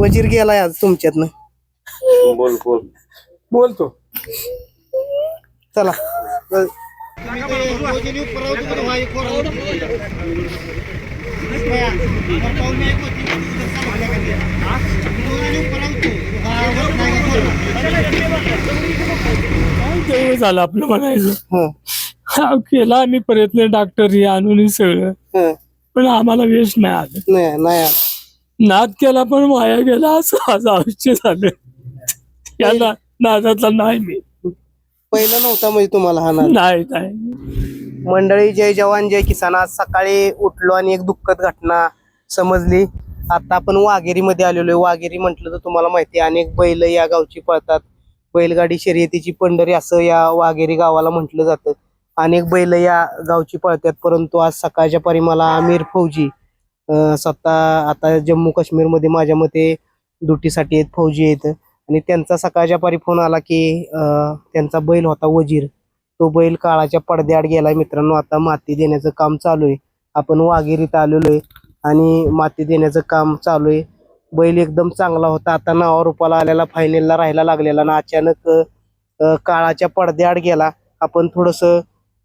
वजीर गेलाय आज तुमच्यातनं. बोल बोल. बोलतो. चला. झालं आपलं म्हणायचं? हं, हा, केला आम्ही प्रयत्न डॉक्टर हे आणून हे सगळं. हं. पण आम्हाला वेश नाही आलं. नाही नाही आलं. नाद केला पण वाया गेला असं आज आयुष्य झालं. या ना- नादातला नाही मी. पहिला नव्हता म्हणजे तुम्हाला हा नाद? नाही नाही. मंडळी जय जवान जय किसान. आज सकाळी उठलो आणि एक दुःखद घटना समजली. आता आपण वाघेरीमध्ये आलेलो आहे. वाघेरी म्हटलं तर तुम्हाला माहिती आहे अनेक बैल या गावची पळतात. बैलगाडी शर्यतीची पंढरी असं या वाघेरी गावाला म्हटलं जातं. अनेक बैल या गावची पळतात परंतु आज सकाळच्या परी मला आमिर फौजी स्वतः आता जम्मू काश्मीरमध्ये माझ्या मते दुटीसाठी आहेत फौजी आहेत. आणि त्यांचा सकाळच्या पारी फोन आला की त्यांचा बैल होता वजीर. तो बैल काळाच्या पडद्याआड गेला मित्रांनो. आता माती देण्याचं काम चालू आहे. आपण वाघेरीत आलेलो आहे आणि माती देण्याचं काम चालू आहे. बैल एकदम चांगला होता. आता नावा रुपाला आलेला फायनलला राहायला लागलेला ना अचानक काळाच्या पडद्याआड गेला. आपण थोडंसं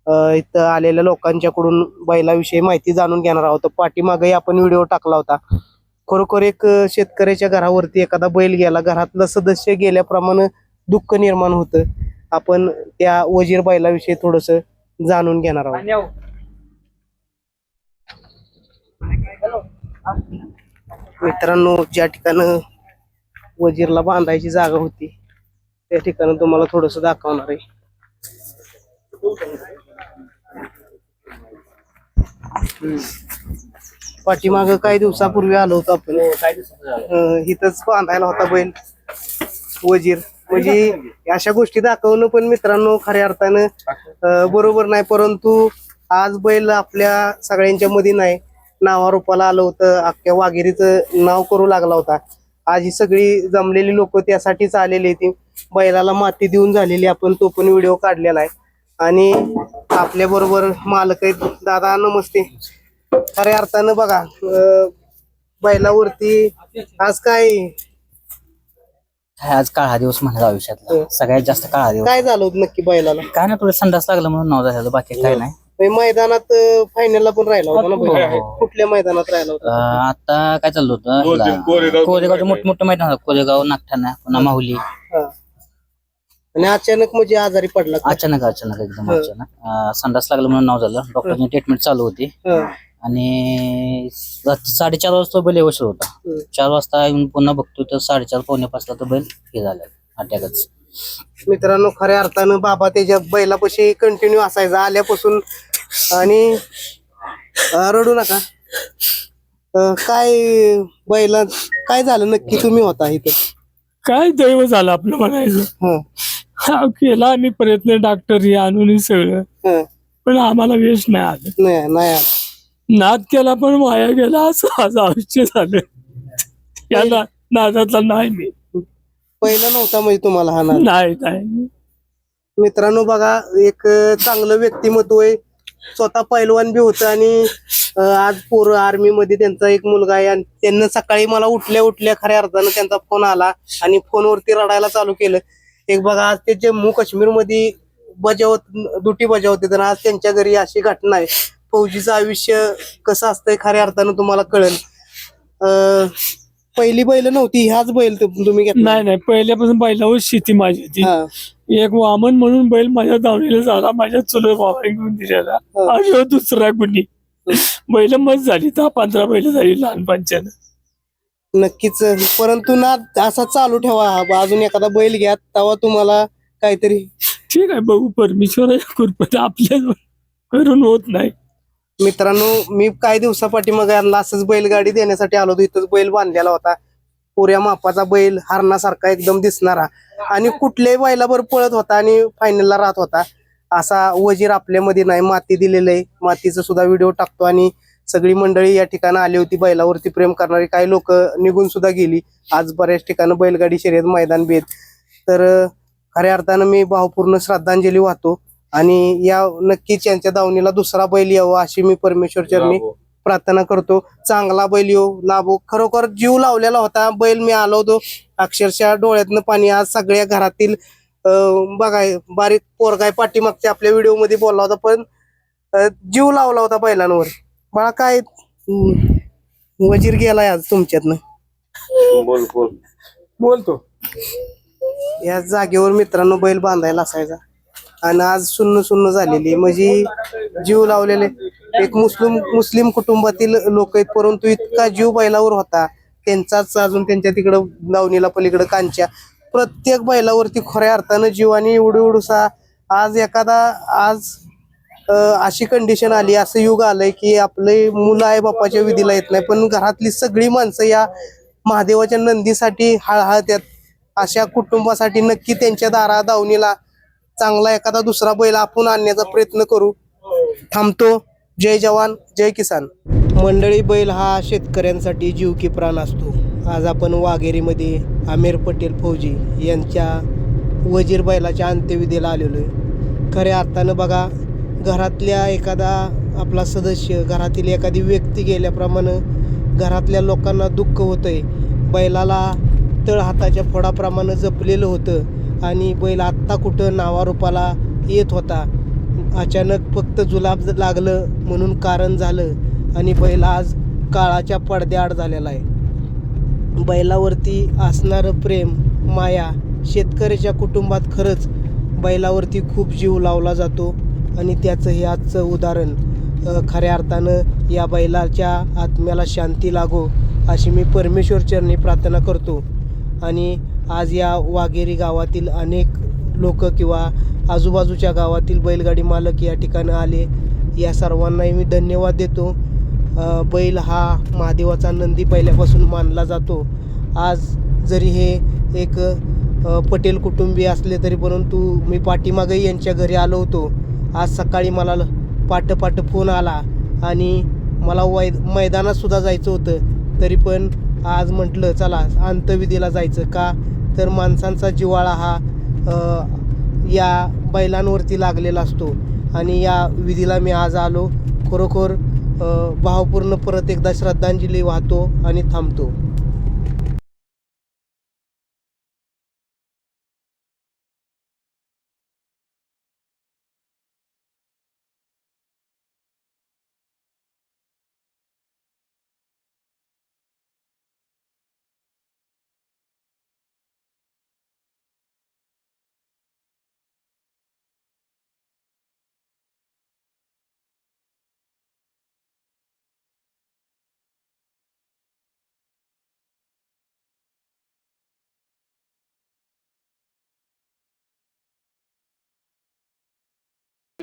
इथं आलेल्या लोकांच्याकडून बैलाविषयी माहिती जाणून घेणार आहोत. पाठीमागही आपण व्हिडिओ टाकला होता. खरोखर एक शेतकऱ्याच्या घरावरती एखादा बैल गेला घरातलं सदस्य गेल्याप्रमाणे दुःख निर्माण होतं. आपण त्या वजीर बैलाविषयी थोडस जाणून घेणार आहोत. मित्रांनो ज्या ठिकाणी वजीरला बांधायची जागा होती त्या ठिकाणी तुम्हाला थोडस दाखवणार आहे. पाठीमाग काही दिवसापूर्वी आलो होतो आपण. अं, इथंच बांधायला होता बैल वजीर. म्हणजे अशा गोष्टी दाखवणं पण मित्रांनो खऱ्या अर्थानं अं, बरोबर नाही. परंतु आज बैल आपल्या सगळ्यांच्या मध्ये नाही. नावारूपाला आलं होतं. अख्ख्या वाघेरीचं नाव करू लागला होता. आज ही सगळी जमलेली लोक त्यासाठीच आलेली ती बैलाला माती देऊन झालेली आपण तो पण व्हिडिओ काढलेला आहे. आणि आपल्या बरोबर मालक आहेत. दादा नमस्ते. खऱ्या अर्थानं बघा बैलावरती आज काय? काय आज काळा दिवस म्हणायचा आयुष्यातला. सगळ्यात जास्त काळा दिवस. काय झालं होतं नक्की बैलाला? काय नाही थोडं संडास लागलं म्हणून नाव झालं बाकी काय नाही. म्हणजे मैदानात फायनलला पण राहिला होता ना बैल? कुठल्या मैदानात राहिला होता? अं, आता काय चाललं होतं? ह्याला- कोरेगावचे मोठमोठे मैदान होतं. कोरेगाव नागठाणा पुन्हा माहुली. हा. आणि अचानक म्हणजे आजारी पडला का? अचानक अचानक एकदम अचानक. अं, संडास लागलं म्हणून नाव झालं. डॉक्टरची ट्रीटमेंट चालू होती. हा. आणि रात्री साडेचार वाजता बैल व्यवस्थित होता. चार वाजता येऊन पुन्हा बघतो तर साडेचार पावणे पाचला तो बैल हे झालं. अटॅकच. मित्रांनो खऱ्या अर्थानं बाबा त्याच्या बैलापाशी कंटिन्यू असायचा. आल्यापासून आणि अं, रडू नका. अं, काय बैला काय झालं? नक्की तुम्ही होता इथं? काय दैव झालं आपलं म्हणायचं? हं, हा, केला आम्ही प्रयत्न डॉक्टर हे आणून हे सगळं. हं. पण आम्हाला वेश नाही आलं. नाही नाही आलं. नाद केला पण वाया गेला असं आज आयुष्य झालं. या ना- नादातला नाही मी. पहिला नव्हता म्हणजे तुम्हाला हा नाद. नाही नाही. मित्रांनो बघा एक अं, चांगलं व्यक्तिमत्व आहे. स्वतः पैलवान बी होतं आणि अं, आज पोर आर्मी मध्ये त्यांचा एक मुलगा आहे आणि त्यांना सकाळी मला उठल्या उठल्या खऱ्या अर्थानं त्यांचा फोन आला आणि फोनवरती रडायला चालू केलं. एक बघा आज ते जम्मू काश्मीरमध्ये बजावत दुटी बजावते तर आज त्यांच्या घरी अशी घटना आहे. फौजीचं आयुष्य कसं असतंय खऱ्या अर्थानं तुम्हाला कळेल. अं, पहिली बैल नव्हती ह्याच बैल तु- तुम्ही घेतला. नाही नाही पहिल्यापासून बैलावर शेती माझी होती. हा. एक वामन म्हणून बैल माझ्या दावणीला झाला माझ्या चुलत भावाने घेऊन दिलेला. हो. आणि ह्यो दुसरा कुणी बैल मत झाली दहा पंधरा बैल झाली लहानपणच्यानं. नक्कीच. परंतु ना असा चालू ठेवा. अजून एखादा बैल घ्या तेव्हा तुम्हाला काहीतरी ठीक आहे बघू परमेश्वराच्या कृपेत आपल्या करून होत नाही. मित्रांनो मी काही दिवसापाठी मग यांना असंच बैलगाडी देण्यासाठी आलो होतो. इथंच बैल बांधलेला होता. पुऱ्या मापाचा बैल हरणासारखा एकदम दिसणारा. आणि कुठल्याही बैलावर पळत होता आणि फायनलला राहत होता. असा वजीर आपल्यामध्ये नाही. माती दिलेलं आहे. मातीचा सुद्धा व्हिडिओ टाकतो आणि सगळी मंडळी या ठिकाणी आली होती बैलावरती प्रेम करणारी. काही लोक निघून सुद्धा गेली. आज बऱ्याच ठिकाणी बैलगाडी शर्यत मैदान बेत तर खऱ्या अर्थानं मी भावपूर्ण श्रद्धांजली वाहतो. आणि या नक्कीच यांच्या दावणीला दुसरा बैल यावा अशी मी परमेश्वर चरणी प्रार्थना करतो. चांगला बैल येऊ लाभो. खरोखर जीव लावलेला होता. बैल मी आलो होतो. अक्षरशः डोळ्यातनं पाणी आज सगळ्या घरातील बघाय बारीक पोरगाय पाठीमागच्या आपल्या व्हिडिओमध्ये बोलला होता. पण जीव लावला होता बैलांवर. मला काय अं, वजीर गेलाय आज तुमच्यातनं? बोलतो. या जागेवर मित्रांनो बैल बांधायला असायचा. आणि आज सुन्न सुन्न झालेली म्हणजे जीव लावलेले एक मुस्लिम मुस्लिम कुटुंबातील लोक आहेत. परंतु इतका जीव बैलावर होता. त्यांचाच अजून त्यांच्या तिकडं दावणीला पलीकडं कांच्या. प्रत्येक बैलावरती खऱ्या अर्थानं जीव आणि एवढू एवढूसा आज एखादा आज अशी कंडिशन आली असं युग आलंय की आपले मुलं आई बापाच्या विधीला येत नाही. पण घरातली सगळी माणसं या महादेवाच्या नंदीसाठी हळहळत्यात अशा कुटुंबासाठी नक्की त्यांच्या दारा दावणीला चांगला एखादा दुसरा बैल आपण आणण्याचा प्रयत्न करू. थांबतो. जय जवान जय किसान. मंडळी बैल हा शेतकऱ्यांसाठी जीव की प्राण असतो. आज आपण वाघेरीमध्ये आमिर पटेल फौजी यांच्या वजीर बैलाच्या अंत्यविधीला आलेलो आहे. खऱ्या अर्थानं बघा घरातल्या एखादा आपला सदस्य घरातील एखादी व्यक्ती गेल्याप्रमाणे घरातल्या लोकांना दुःख होतं आहे बैलाला तळ हाताच्या फोडाप्रमाणे जपलेलं होतं आणि बैल आत्ता कुठं नावारूपाला येत होता. अचानक फक्त जुलाब लागलं म्हणून कारण झालं आणि बैल आज काळाच्या पडद्याआड झालेला आहे. बैलावरती असणारं प्रेम माया शेतकऱ्याच्या कुटुंबात खरंच बैलावरती खूप जीव लावला जातो. आणि त्याचं हे आजचं उदाहरण खऱ्या अर्थानं या बैलाच्या आत्म्याला शांती लागो अशी मी परमेश्वर चरणी प्रार्थना करतो. आणि आज या वाघेरी गावातील अनेक लोक किंवा आजूबाजूच्या गावातील बैलगाडी मालक या ठिकाणी आले या सर्वांनाही मी धन्यवाद देतो. बैल हा महादेवाचा नंदी पहिल्यापासून मानला जातो. आज जरी हे एक पटेल कुटुंबीय असले तरी परंतु मी पाठीमागही यांच्या घरी आलो होतो. आज सकाळी मला ल- फोन आला आणि मला वै मैदानातसुद्धा जायचं होतं. तरी पण आज म्हटलं चला अंतविधीला जायचं का? तर माणसांचा जिवाळा हा या बैलांवरती लागलेला असतो. आणि या विधीला मी आज आलो. खरोखर भावपूर्ण परत एकदा श्रद्धांजली वाहतो आणि थांबतो.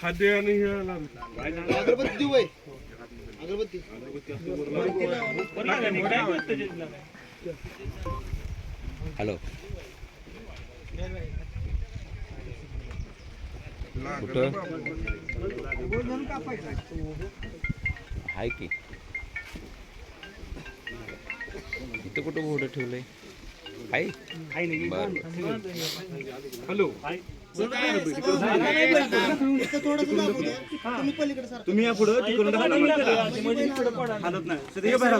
खाद्य आणि हे. अगरबत्ती वय अगरबत्ती. हॅलो. कुठं? आहे की. इथं कुठं घोडं ठेवलंय? आहे हॅलो. तुम्ही या पुढं तिकडून हालत नाही. सध्या बाहेर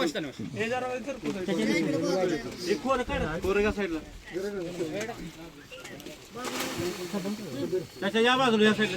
साईडला त्याच्या या बाजूला या साईडला